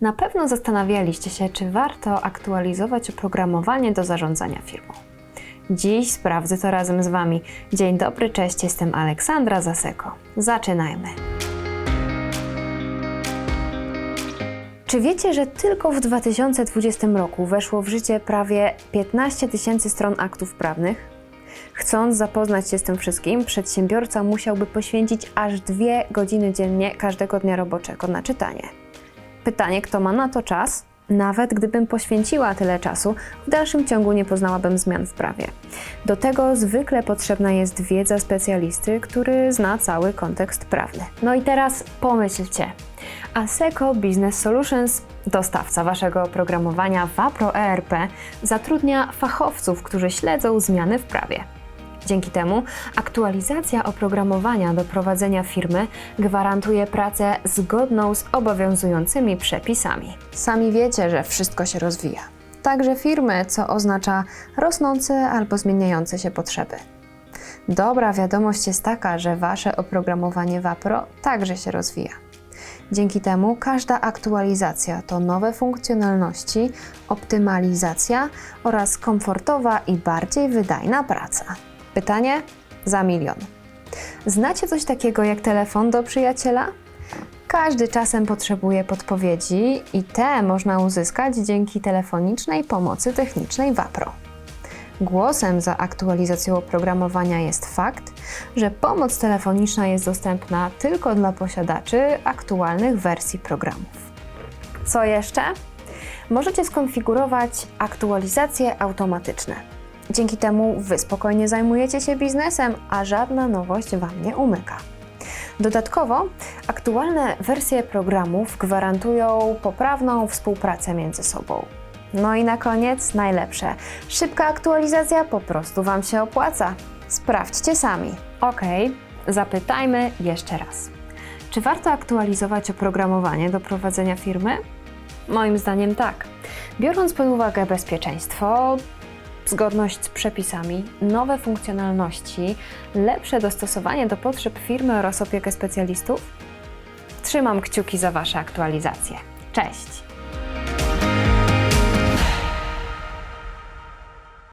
Na pewno zastanawialiście się, czy warto aktualizować oprogramowanie do zarządzania firmą. Dziś sprawdzę to razem z Wami. Dzień dobry, cześć, jestem Aleksandra Zaseko. Zaczynajmy. Czy wiecie, że tylko w 2020 roku weszło w życie prawie 15 tysięcy stron aktów prawnych? Chcąc zapoznać się z tym wszystkim, przedsiębiorca musiałby poświęcić aż dwie godziny dziennie każdego dnia roboczego na czytanie. Pytanie, kto ma na to czas? Nawet gdybym poświęciła tyle czasu, w dalszym ciągu nie poznałabym zmian w prawie. Do tego zwykle potrzebna jest wiedza specjalisty, który zna cały kontekst prawny. No i teraz pomyślcie. ASECO Business Solutions, dostawca waszego oprogramowania Vapro ERP, zatrudnia fachowców, którzy śledzą zmiany w prawie. Dzięki temu aktualizacja oprogramowania do prowadzenia firmy gwarantuje pracę zgodną z obowiązującymi przepisami. Sami wiecie, że wszystko się rozwija. Także firmy, co oznacza rosnące albo zmieniające się potrzeby. Dobra wiadomość jest taka, że wasze oprogramowanie Vapro także się rozwija. Dzięki temu każda aktualizacja to nowe funkcjonalności, optymalizacja oraz komfortowa i bardziej wydajna praca. Pytanie za milion. Znacie coś takiego jak telefon do przyjaciela? Każdy czasem potrzebuje podpowiedzi i te można uzyskać dzięki telefonicznej pomocy technicznej Vapro. Głosem za aktualizacją oprogramowania jest fakt, że pomoc telefoniczna jest dostępna tylko dla posiadaczy aktualnych wersji programów. Co jeszcze? Możecie skonfigurować aktualizacje automatyczne. Dzięki temu Wy spokojnie zajmujecie się biznesem, a żadna nowość Wam nie umyka. Dodatkowo, aktualne wersje programów gwarantują poprawną współpracę między sobą. No i na koniec najlepsze. Szybka aktualizacja po prostu Wam się opłaca. Sprawdźcie sami. Ok, zapytajmy jeszcze raz. Czy warto aktualizować oprogramowanie do prowadzenia firmy? Moim zdaniem tak. Biorąc pod uwagę bezpieczeństwo, zgodność z przepisami, nowe funkcjonalności, lepsze dostosowanie do potrzeb firmy oraz opiekę specjalistów, trzymam kciuki za Wasze aktualizacje. Cześć!